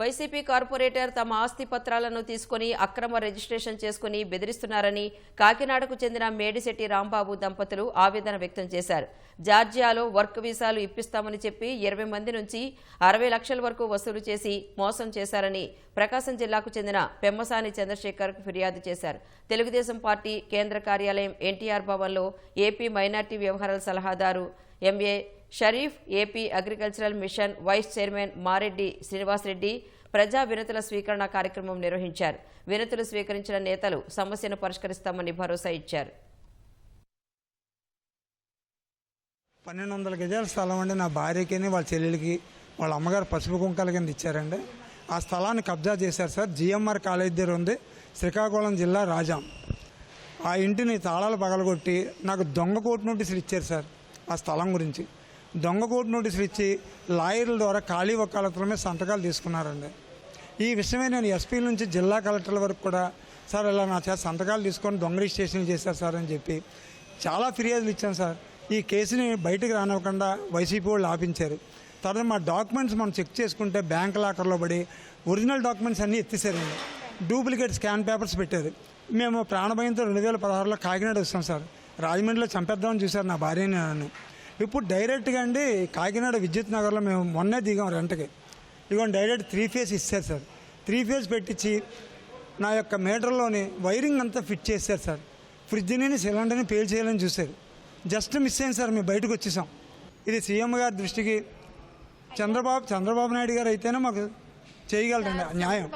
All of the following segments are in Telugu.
వైసీపీ కార్పొరేటర్ తమ ఆస్తి పత్రాలను తీసుకుని అక్రమ రిజిస్ట్రేషన్ చేసుకుని బెదిరిస్తున్నారని కాకినాడకు చెందిన మేడిశెట్టి రాంబాబు దంపతులు ఆవేదన వ్యక్తం చేశారు. జార్జియాలో వర్క్ వీసాలు ఇప్పిస్తామని చెప్పి ఇరవై మంది నుంచి అరవై లక్షల వరకు వసూలు చేసి మోసం చేశారని ప్రకాశం జిల్లాకు చెందిన పెమ్మసాని చంద్రశేఖర్ ఫిర్యాదు చేశారు. తెలుగుదేశం పార్టీ కేంద్ర కార్యాలయం ఎన్టీఆర్ భవన్లో ఏపీ మైనార్టీ వ్యవహారాల సలహాదారు M A Sharif AP agricultural mission vice chairman Mareddy Srinivasareddy ప్రజా వినతుల స్వీకరణ కార్యక్రమం నిర్వహించారు. వినతులు స్వీకరించిన నేతలు సమస్యను పరిష్కరిస్తామని భరోసా ఇచ్చారు. పన్నెండు వందల గజాల స్థలం అండి. నా భార్యకి వాళ్ళ చెల్లెలకి వాళ్ళ అమ్మగారు పసుపు కుంకాల కింద ఇచ్చారండి. ఆ స్థలాన్ని కబ్జా చేశారు సార్. జిఎంఆర్ కాలేజ్ దగ్గర ఉంది. శ్రీకాకుళం జిల్లా రాజాం. ఆ ఇంటిని తాళాలు పగలగొట్టి నాకు దొంగ కోటి నోటీసులు ఇచ్చారు సార్ ఆ స్థలం గురించి. దొంగ కోర్టు నోటీసులు ఇచ్చి లాయర్ల ద్వారా ఖాళీ వకాలతుల మీద సంతకాలు తీసుకున్నారండి. ఈ విషయమే నేను ఎస్పీ నుంచి జిల్లా కలెక్టర్ల వరకు కూడా సార్ ఇలా నా చేత సంతకాలు తీసుకొని దొంగ రిజిస్ట్రేషన్లు చేశారు సార్ అని చెప్పి చాలా ఫిర్యాదులు ఇచ్చాను సార్. ఈ కేసుని బయటకు రానివ్వకుండా వైసీపీ వాళ్ళు ఆపించారు. తర్వాత మా డాక్యుమెంట్స్ మనం చెక్ చేసుకుంటే బ్యాంక్ లాకర్లో పడి ఒరిజినల్ డాక్యుమెంట్స్ అన్నీ ఎత్తేసారండి. డూప్లికేట్ స్కాన్ పేపర్స్ పెట్టారు. మేము ప్రాణభయంతో రెండు వేల పదహారులో కాకినాడ వస్తాం సార్. రాజమండ్రిలో చంపేద్దామని చూశారు నా భార్యని నన్ను ఇప్పుడు డైరెక్ట్గా అండి కాకినాడ విద్యుత్ నగర్లో మేము మొన్నే దిగాం రెంట్కి. ఇదిగోండి డైరెక్ట్ త్రీ ఫేస్ ఇస్తారు సార్. త్రీ ఫేస్ పెట్టించి నా యొక్క మీటర్లోని వైరింగ్ అంతా ఫిట్ చేశారు సార్. ఫ్రిడ్జ్ని సిలిండర్ని పేల్ చేయాలని చూశారు. జస్ట్ మిస్ అయింది సార్ మేము బయటకు వచ్చేసాం. ఇది సీఎం గారి దృష్టికి చంద్రబాబు చంద్రబాబు నాయుడు గారు అయితేనే మాకు చేయగలరండి న్యాయం.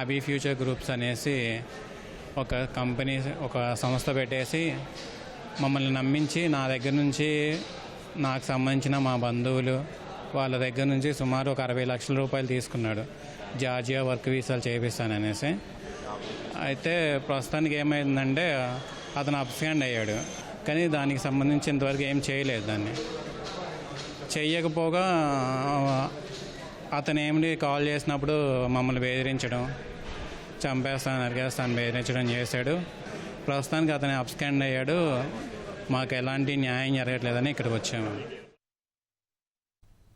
అవి ఫ్యూచర్ గ్రూప్స్ అనేసి ఒక కంపెనీ ఒక సంస్థ పెట్టేసి మమ్మల్ని నమ్మించి నా దగ్గర నుంచి నాకు సంబంధించిన మా బంధువులు వాళ్ళ దగ్గర నుంచి సుమారు ఒక అరవై లక్షల రూపాయలు తీసుకున్నాడు. జార్జియా వర్క్ వీసాలు చేపిస్తాననేసి అయితే ప్రస్తుతానికి ఏమైందంటే అతను అప్స్కాండ్ అయ్యాడు. కానీ దానికి సంబంధించి ఇంతవరకు ఏం చేయలేదు దాన్ని. చెయ్యకపోగా అతను ఏమిటి కాల్ చేసినప్పుడు మమ్మల్ని బెదిరించడం చంపేస్తాను నరికేస్తాను బెదిరించడం చేశాడు. ప్రస్తుతానికి అతను అప్స్కాండ్ అయ్యాడు. మాకు ఎలాంటి న్యాయం జరగట్లేదని ఇక్కడికి వచ్చాము.